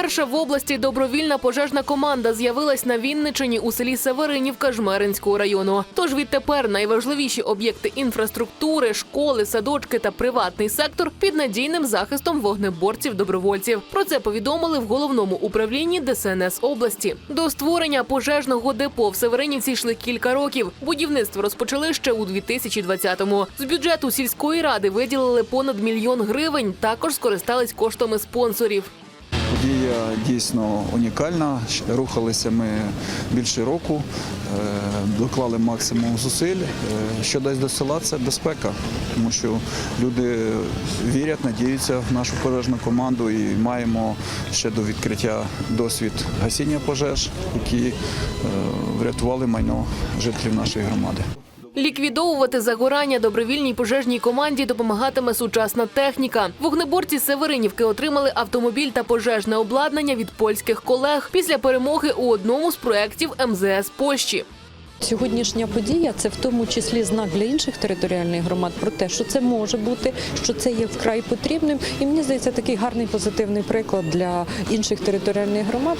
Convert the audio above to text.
Перша в області добровільна пожежна команда з'явилась на Вінничині у селі Северинівка Жмеринського району. Тож відтепер найважливіші об'єкти інфраструктури, школи, садочки та приватний сектор під надійним захистом вогнеборців-добровольців. Про це повідомили в головному управлінні ДСНС області. До створення пожежного депо в Северинівці йшли кілька років. Будівництво розпочали ще у 2020-му. З бюджету сільської ради виділили понад мільйон гривень. Також скористались коштами спонсорів. Подія дійсно унікальна. Рухалися ми більше року, е, доклали максимум зусиль. Е, Що дасть до села, це безпека, тому що люди вірять, надіються в нашу пожежну команду і маємо ще до відкриття досвід гасіння пожеж, які е, врятували майно жителів нашої громади. Ліквідовувати загорання добровільній пожежній команді допомагатиме сучасна техніка. Вогнеборці Северинівки отримали автомобіль та пожежне обладнання від польських колег після перемоги у одному з проєктів МЗС Польщі. Сьогоднішня подія це в тому числі знак для інших територіальних громад про те, що це може бути, що це є вкрай потрібним. І мені здається, такий гарний позитивний приклад для інших територіальних громад.